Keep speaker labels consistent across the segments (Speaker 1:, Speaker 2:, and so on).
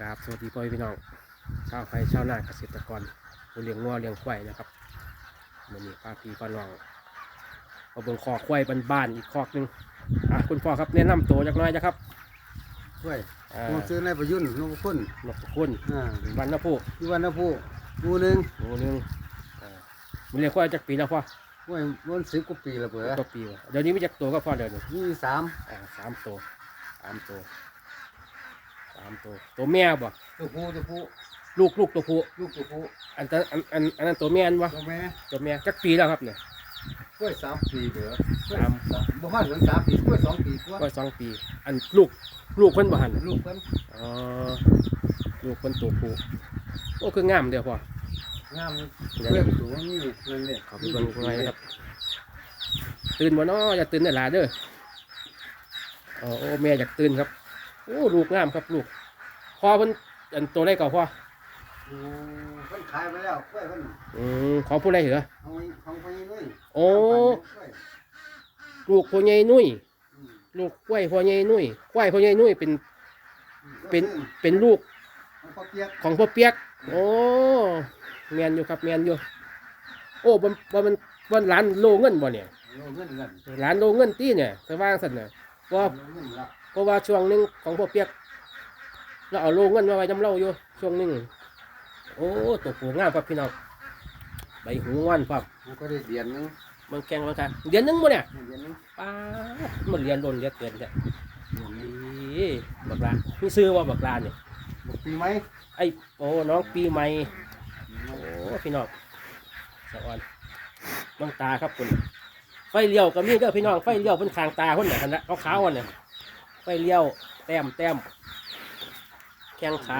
Speaker 1: กราบสวัสดีพ่อแม่พี่น้องชาวไร่ชาวนาเกษตรกรผู้เลี้ยงงัวเลี้ยงควายนะครับมื่อนี้พาพี่พาน้องมาเบิ่งคอกควายบ้านๆอีกคอกหนึงอะคุณพ่อครับแนะนำตัวจักหน้อยนะครับ
Speaker 2: เว้ย
Speaker 1: อ่า
Speaker 2: ผมซื้อนายประยุนนพคุณ
Speaker 1: นกคุณ
Speaker 2: อ่า
Speaker 1: วันนภู
Speaker 2: ที่วันนภูหมู่หนึ่ง
Speaker 1: หมูหนึงอ่ามันเลี้ยงควายจักปีแล้วพ่อ
Speaker 2: เว้ยมันสิบกว่าปีแล้วเผื่อ
Speaker 1: ก็ปีวะเดี๋ยวนี้มีจักตัวก็พ่อเดี๋ยวนี้
Speaker 2: มีสาม
Speaker 1: อ่าสามตัวสามตัวสามตัวตัวแม่บ่
Speaker 2: ตัวผู้ตัวผู้
Speaker 1: ลูกลูกตัวผู้
Speaker 2: ลูกตัวผู้
Speaker 1: อันนั้นอันอันอันนั้นตัวแม่นวะ
Speaker 2: ตัวแม่
Speaker 1: ตัวแม่จักปีแล้วครับเนี่ย
Speaker 2: กล้วยสามปีเผื่อ
Speaker 1: สาม
Speaker 2: บ่ฮอดถึงสามปีกล้วยสองปีกว่า
Speaker 1: ก็สองปี อันลูกลูกเพิ่นบ่หันน่ะ
Speaker 2: ลูกเพิ่น
Speaker 1: อ๋อลูกเพิ่นตัวผู้โอ้คืองามเดียวพ่องา
Speaker 2: ม
Speaker 1: เดี๋ยว
Speaker 2: เพื่อนตัวนี้เงินเนี่ย
Speaker 1: เขาไปเบิ่งข้างในนะครับ ตื่นบ่น้ออย่าตื่นได้หลาเด้ออ๋อโอ้แม่อยากตื่นครับ โอ้ลูกงามครับลูก พ่อเพิ่นอันตัวได้ก่อนพ่อ
Speaker 2: อืมเพิ่นขายไปแล้วกล้วยเพิ่น
Speaker 1: อืมของผู้ใดเหรอ
Speaker 2: เอาไว้ของไปด้วย
Speaker 1: โอ้ลูกพ่อใหญ่นุ่ย
Speaker 2: อืม
Speaker 1: ลูกกล้วยพ่อใหญ่นุ่ยกล้วยพ่อใหญ่นุ่ยเป็นเป็นเป็นลูก
Speaker 2: ของพ่อเปียก
Speaker 1: ของพ่อเปียก โอ้แมนอยู่ครับแมนอยู่ โอ้บนบนมันบนร้านโลเงินบ่เนี่ย
Speaker 2: โลเงินเงิน
Speaker 1: ร้านโลเงินตี้เนี่ยแต่ว่างสันน่ะเพราะว่า
Speaker 2: โลเงินละ
Speaker 1: เพราะว่าช่วงหนึงของพ่อเปียก เราเอาโลเงินมาไว้จำเล่าอยู่ช่วงหนึงโอ้ตัวผูงามครับพี่น้องใบหูงวันครับ
Speaker 2: มันก็ได้เดือนหนึง
Speaker 1: มันแกงมันค่ะเดือนหนึงบ่เนี่ย
Speaker 2: เดือนหนึง
Speaker 1: ป้าดมันเรียนโดนเรียนเกินเนี่ย
Speaker 2: เดือนหนึง
Speaker 1: อีบักลามีซื้อว่าบักลาเนี่ย
Speaker 2: บอกปีไหม
Speaker 1: ไอ้โอ้น้องปีใหม่ โอ้พี่น้องสะออนน้องตาครับคุณไฟเลี้ยวก็มีเด้อพี่น้องไฟเลี้ยวเป็นคางตาคนไหนะคันละขาวๆอันเนี่ยไฟเลี้ยวแต้มแต้มแข้งขา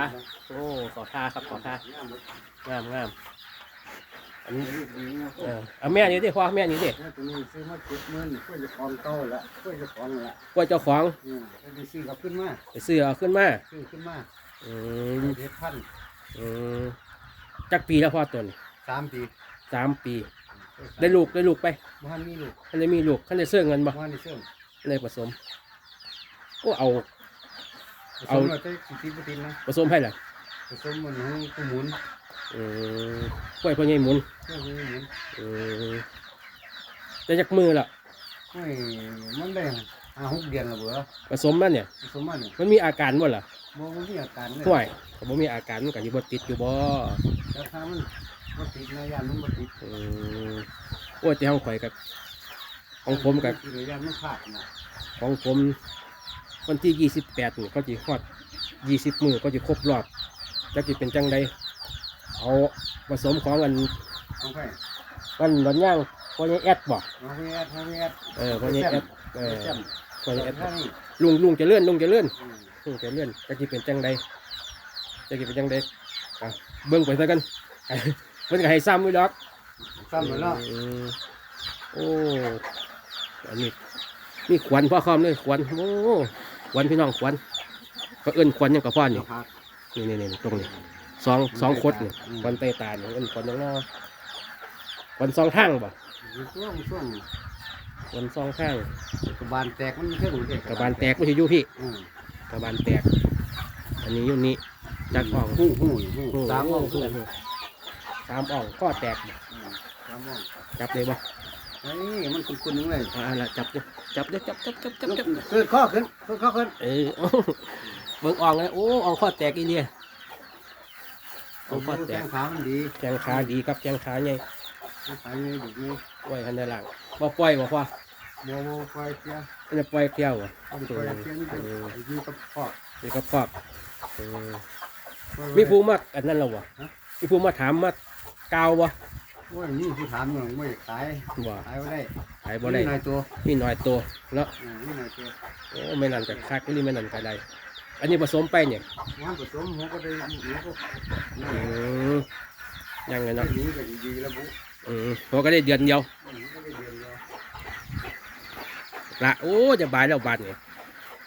Speaker 1: โอ้ขอท่าครับขอท่างามงามอันนี้เออเอาแม่นี่ดิพ่อแม่นี่ดิ
Speaker 2: ตัวนี้ซื้อมาเจ็ดหมื่นเพื่อจะคลองเต้าละเพื่อจะคลองละ
Speaker 1: กล้วยเจ้าของ
Speaker 2: อืมไปซื้อกลับขึ้นมา
Speaker 1: ไปซื้อเอาขึ้นมา
Speaker 2: ซื้อขึ้นมา
Speaker 1: อืม
Speaker 2: เจ็ดพัน
Speaker 1: อืมจักปีแล้วพ่อตัวนี้
Speaker 2: สามปี
Speaker 1: สามปี ได้ลูกได้ลูกไป
Speaker 2: บ้านมีลูก
Speaker 1: ท่านได้มีลูกท่านได้เสื้อเงินบ่
Speaker 2: บ้านในเชื่อม
Speaker 1: เลยผสมโอ้เอา
Speaker 2: ผ
Speaker 1: เอา
Speaker 2: สมเราใช้สิทธิปฏินนะ
Speaker 1: ผสมให้ล่ะ
Speaker 2: ผสมมันให้กูหมุนเอื
Speaker 1: มกล้วยพ่อใหญ่หมุน
Speaker 2: เพื่อให้หมุน
Speaker 1: อืมจะจากมือล่ะ
Speaker 2: ไม่มันได้ห้าหกเดือนและเบื่อ
Speaker 1: ผสมมันเนี่ย
Speaker 2: ผสมมันเนี่ย
Speaker 1: มันมีอาการบ่ล่ะ
Speaker 2: บ่มันมีอาการเลย
Speaker 1: ห่วยถ้าบ่มีอาการมันก็สิบ่ติดอยู่บ่
Speaker 2: แล้วถ้ามันมันติดนะยานมันบ่ติดเอื
Speaker 1: มโอ้ยแต่ของข่อยกับของผมกับ
Speaker 2: หรือยานมันขาดนะ
Speaker 1: ของผม วันที่ 28นี่ก็สิฮอด20 มื้อก็สิครบรอบจักสิเป็นจังไดเอาผสมของอัน
Speaker 2: ของใคร
Speaker 1: วันวันย่างพ่อใหญ่แอดบ่
Speaker 2: ของพี่แอดของพี่แอด
Speaker 1: เออพ่อใหญ่แอดเออ
Speaker 2: แจ่ม
Speaker 1: พ่อใหญ่แอด
Speaker 2: ท่านี่
Speaker 1: ลุงลุงเจะเลื่อนลุงเจะเลื่อน
Speaker 2: อืม
Speaker 1: ลุงเจะเลื่อนจะกี่เป็นจังใดจะกี่เป็นจังใดอะเบิ่งไปซะกันเพิ่นก็ให้ซ้ำไว้ดอก
Speaker 2: ซ้ำหมดแล้ว
Speaker 1: อืมโอ้อันนี้มีขวัญพ่อคอมเลยขวัญโอ้ ขวัญพี่น้องขวัญก็เอิ้นขวัญหยังกับพ่อนี่
Speaker 2: พัก
Speaker 1: นี่นี่นี่ตรงนี้สองสองคดนี่ขวัญไตตานี่เอิ้นขวัญน้องนอขวัญสองข้างบ่
Speaker 2: ช่วงช่วง
Speaker 1: ขวัญสองข้าง
Speaker 2: กระบาลแตกมันเครื่องเด็
Speaker 1: กระบาลแตกไม่ใช่อยู่พี่
Speaker 2: อืม
Speaker 1: กระบาลแตก อันนี้อยู่นี่จักอ่อง
Speaker 2: หู้หู้หู้
Speaker 1: โอ้
Speaker 2: สามอ่อง
Speaker 1: โอ้
Speaker 2: เพื่อน
Speaker 1: สามอ่องข้อแตก
Speaker 2: อืมสามอ่อง
Speaker 1: จับเลยบ่
Speaker 2: เฮ้ยมันคุ้นๆนึงเลย
Speaker 1: อ่าละจับเด้อจับเด้อจับจับจับจับจับ
Speaker 2: เกิดข้อขึ้นเกิดข้อขึ้น
Speaker 1: เออโอ้เบิ่งอ่องเลยโอ้อ่องข้อแตกอีเลียอ่องข้อแต
Speaker 2: แข้
Speaker 1: ก
Speaker 2: งขามันดี
Speaker 1: แข้งขาดีครับแข้งขาใหญ่
Speaker 2: แข้งขาใหญ่ดีนี่
Speaker 1: ปล่อยหันได้หลังบ่ปล่อยบ่พ่อ
Speaker 2: โมโมไฟเสีย
Speaker 1: มันจะปล่อยเที่ยวบ่
Speaker 2: เอาไปไฟเสียนี่เป็นอยู่กับพ่อ
Speaker 1: นี่ก็ครอบเออมีผู้มาอันนั้นแล้วบ่มีผู้มาถามมากาวบ่
Speaker 2: ว่านี่ผู้ถามหน่อยไม่ขาย
Speaker 1: บ่
Speaker 2: ขายไม่ได้
Speaker 1: ขายบ่ได้
Speaker 2: นี่หน่อยตัว
Speaker 1: นี่น้อยตัวเนาะ
Speaker 2: อืมนี่หน่อยตัว
Speaker 1: โอ้ไม่นั่นก็คักนี่ไม่นั่นก็ได้อันนี้ผสมไปเนี่ย
Speaker 2: งานผสมหัวก็ได้หนูก็
Speaker 1: อืมยังไง
Speaker 2: ได้
Speaker 1: เนาะ
Speaker 2: หนีก็ดีแล้วบุ
Speaker 1: อืมพอก็ได้เดือนเดียว
Speaker 2: หนีก็ได้เดือนเดียว
Speaker 1: ละโอ้จะบายแล้วบานเนี่ย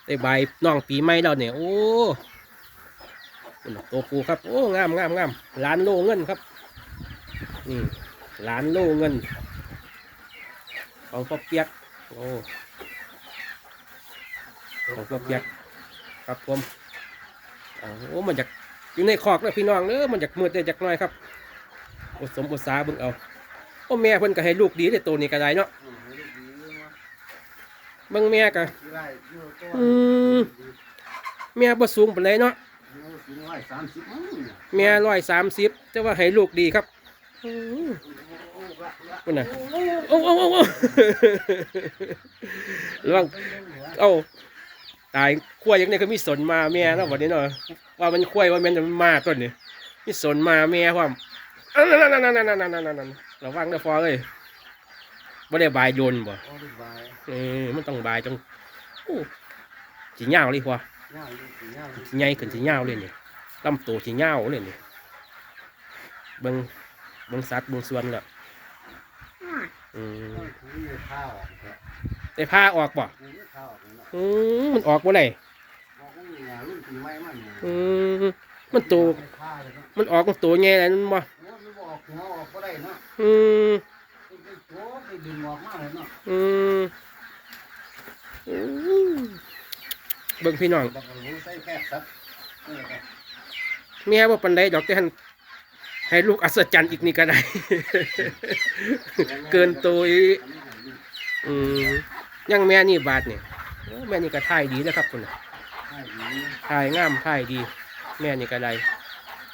Speaker 1: ได้บายน้องปีใหม่แล้วเนี่ยโอ้นี่ตัวปูครับ โอ้งามงามงามล้านโลเงินครับ นี่ล้านโลเงิน ของพ่อเปียก โอ้ของพ่อเปียก ครับผมอโอ้มันจากอยู่ในคอกแล้วพี่น้องเด้อมันจากมืดได้จากหน้อยครับอดสมอดสาเบิ่งเอาโอ้แม่เพิ่นก็ให้ลูกดีเลยตัวนี้ก็ได้เนาะ
Speaker 2: อืมให้ลูกดีเนาะ
Speaker 1: เบิ่งแม่ก็
Speaker 2: ที่ไร่อยู่ก็
Speaker 1: อืมแม่บ่สูงปานใดเนาะ
Speaker 2: อยู่สิร้อยสามสิบมั้งเนี่ย
Speaker 1: แม่ร้อยสามสิบแต่ว่าให้ลูกดีครับอื ม
Speaker 2: โอ้ละละ
Speaker 1: พุ่นน่ะโอ้โอ้โอ้โอ้ระวังเอ้าตายขั้วยังไงก็มีสนมาแม่เนาะวันนี้เนาะว่ามันขั้วว่าแม่นมันมาต้นนี่มีสนมาแม่ความอันนั่นนั่นนั่นนั่นนั่นนั่นนั่นระวังนะฟอเอ้ยบ่ได้บายโยนบ่
Speaker 2: โอ้ดีบาย
Speaker 1: เออมันต้องบายจังโอ้สิยาวเลยพอ
Speaker 2: ย่างอยู่สิย่าง
Speaker 1: สิใหญ่ขึ้นสิยาวเลยนี่ลำตัวสิยาวเลยนี่เบิ่งเบิ่งสัตว์เบิ่งส่วนแล้ว อืม
Speaker 2: ถือมีข้าวครับ
Speaker 1: ได้พาออกบ่
Speaker 2: ถือมีข้าวเนาะ
Speaker 1: อืมมันออกบ่ได้
Speaker 2: บอกว่ามีงานรุ่นปีใหม่มันเนี่ย
Speaker 1: อืมมันตัว
Speaker 2: ไม่ข้าวเลยเนาะ
Speaker 1: มันออกมันตัวใหญ่แล้วมันบ่
Speaker 2: โอ้ไม่บอกหัวออกก็ได้เนาะ
Speaker 1: อืม
Speaker 2: ไปโจ้ไปดึงออกมาเลยเนาะ
Speaker 1: อืมอืมเบิ่งพี่น้อง
Speaker 2: บอกว่ารู้ใส่แพทย์ครับนี่ครับ
Speaker 1: แม่บ่ปานใดดอกแต่หัน ให้ลูกอัศจรรย์อีกนี่ก็ได้ เกินตัวอีก
Speaker 2: อันนี้ให้ลูก
Speaker 1: อืมยังแม่นี่บาทนี่โอ้แม่นี่ก็ท่ายดีนะครับคุณน่ะ
Speaker 2: ให้ดี
Speaker 1: ท่ายงามท่ายดี แม่นี่ก็ได้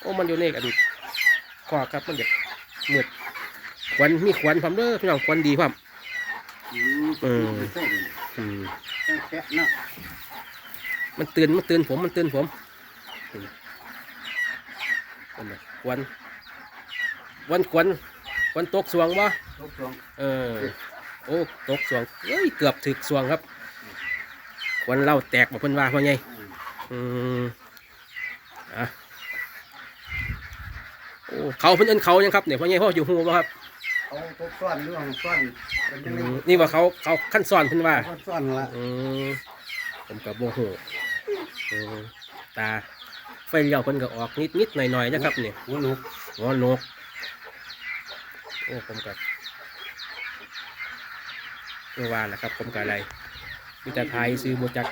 Speaker 1: โอ้มันอยู่ในกันขอกครับมันจะมืดควันมีควันพร้อมเด้อพี่น้องควันดีพร้อม
Speaker 2: อืม
Speaker 1: เอออืม
Speaker 2: เส้นเนา
Speaker 1: มันตื่นมันเตื่นผมมันเตื่นผมวัน วันควันควันตกสวงบ่
Speaker 2: ทุกช่วง
Speaker 1: เออโอ้ตกสวงเอ้ยเกือบถึกสวงครับควันเหล่าแตกบ่เพิ่นว่าว่าไง
Speaker 2: อืม
Speaker 1: อืมอะโอ้เขาเพิ่นเอิ้นเขายังครับเนี่ยพ่อใหญ่พ่ออยู่หูบ่ครับ
Speaker 2: เขาทุกซ่อนเรื่องซ่อนเป็น
Speaker 1: อื
Speaker 2: ยังไง
Speaker 1: มนี่ว่าเขาเขาขั้นซ้อนเพิ่นว่า
Speaker 2: เขาซ่อนละ
Speaker 1: อืมผมกับโมโหอืมตาไฟเลี้ยวเพิ่นก็ออกนิดนิดหน่อยหน่อยๆนะครับเนี่ย
Speaker 2: หัวหนุก
Speaker 1: งอนก โอ้ผมกับไม่ว่าแหละครับผมกับอะไรมีแต่ไทยซื้อมาจาก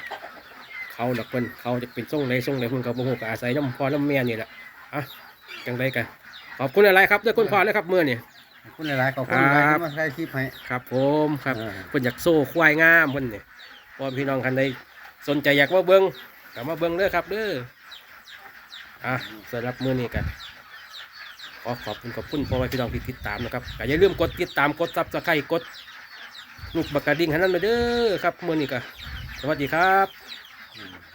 Speaker 1: เขาหลักเพิ่นเขาจะเป็นส่งไหนส่งไหนเพิ่นกับโมโหกับอาศัยน้ำพ่อน้ำแม่นี่แหละอะจังไดกันขอบคุณอะไรครับด้วยคุณพ่อเลยครับเมื่อนี่
Speaker 2: ขอบคุณหลายๆขอบคุณหลาย
Speaker 1: ครับ
Speaker 2: ที่มาใช้คลิปให้
Speaker 1: ครับผมครับ
Speaker 2: เออ
Speaker 1: เพิ่นอยากโซ่ควายงามเพิ่นเนี่ยพอพี่น้องคันใดสนใจอยากมาเบิ้งก็มาเบิ้งเด้อครับเด้ออะสำหรับมื้อนี้กันข อขอบคุณขอบคุณพ่อแม่พี่น้องที่ติดตามนะครับก็อย่าลืมกดติดตามกดซับสไครต์กดลูกบักกระดิ่งให้นั้นไปเด้อครับเมื่อนี้ก็สวัสดีครับ